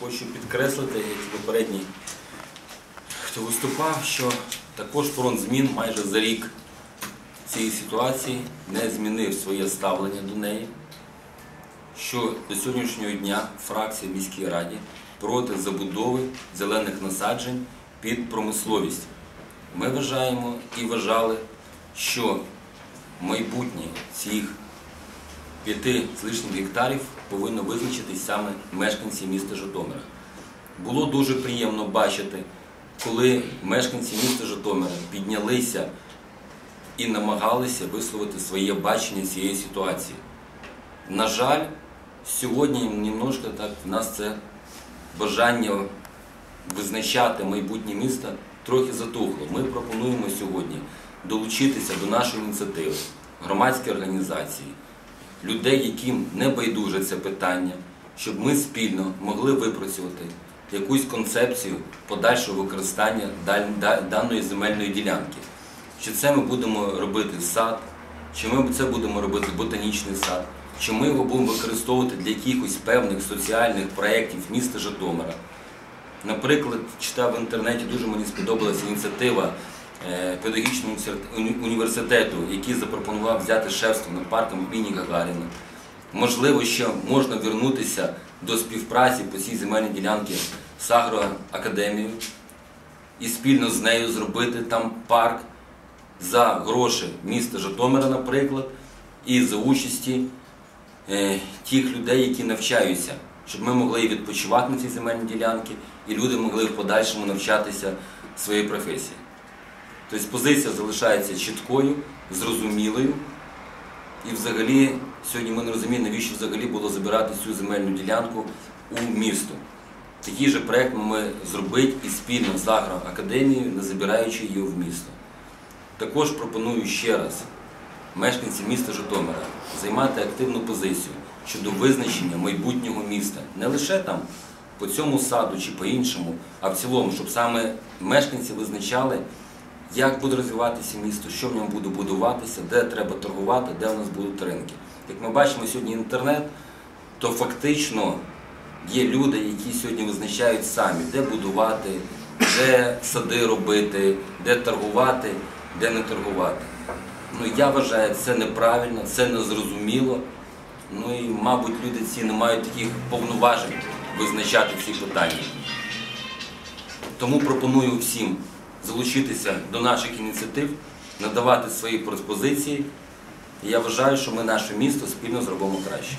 хочу підкреслити, як попередній, хто виступав, що також фронт змін майже за рік цієї ситуації не змінив своє ставлення до неї, що до сьогоднішнього дня фракція міській раді проти забудови зелених насаджень під промисловість. Ми вважаємо і вважали, що майбутнє цих п'яти з лишнім гектарів повинно визначитись саме мешканці міста Житомира. Було дуже приємно бачити, коли мешканці міста Житомира піднялися і намагалися висловити своє бачення цієї ситуації. На жаль, сьогодні немножко так в нас це бажання визначати майбутнє міста трохи затухло. Ми пропонуємо сьогодні долучитися до нашої ініціативи, громадські організації, людей, яким не байдуже це питання, щоб ми спільно могли випрацювати якусь концепцію подальшого використання даної земельної ділянки. Чи це ми будемо робити сад, чи ми це будемо робити ботанічний сад, чи ми його будемо використовувати для якихось певних соціальних проєктів міста Житомира. Наприклад, читав в інтернеті, дуже мені сподобалася ініціатива педагогічного університету, який запропонував взяти шефство над парком імені Гагаріна. Можливо, ще можна вернутися до співпраці по цій земельній ділянці з агроакадемією і спільно з нею зробити там парк за гроші міста Житомира, наприклад, і за участі е, тих людей, які навчаються, щоб ми могли і відпочивати на цій земельній ділянці, і люди могли в подальшому навчатися своїй професії. Тобто позиція залишається чіткою, зрозумілою. І взагалі сьогодні ми не розуміємо, навіщо взагалі було забирати цю земельну ділянку у місто. Такий же проєкт ми зробити і спільно з агроакадемією, не забираючи її в місто. Також пропоную ще раз мешканцям міста Житомира займати активну позицію щодо визначення майбутнього міста. Не лише там по цьому саду чи по-іншому, а в цілому, щоб саме мешканці визначали, як буде розвиватися місто, що в ньому буде будуватися, де треба торгувати, де у нас будуть ринки. Як ми бачимо сьогодні інтернет, то фактично є люди, які сьогодні визначають самі, де будувати, де сади робити, де торгувати, де не торгувати. Ну, я вважаю, це неправильно, це незрозуміло. Ну і, мабуть, люди ці не мають таких повноважень визначати ці питання. Тому пропоную всім залучитися до наших ініціатив, надавати свої пропозиції. І я вважаю, що ми наше місто спільно зробимо краще.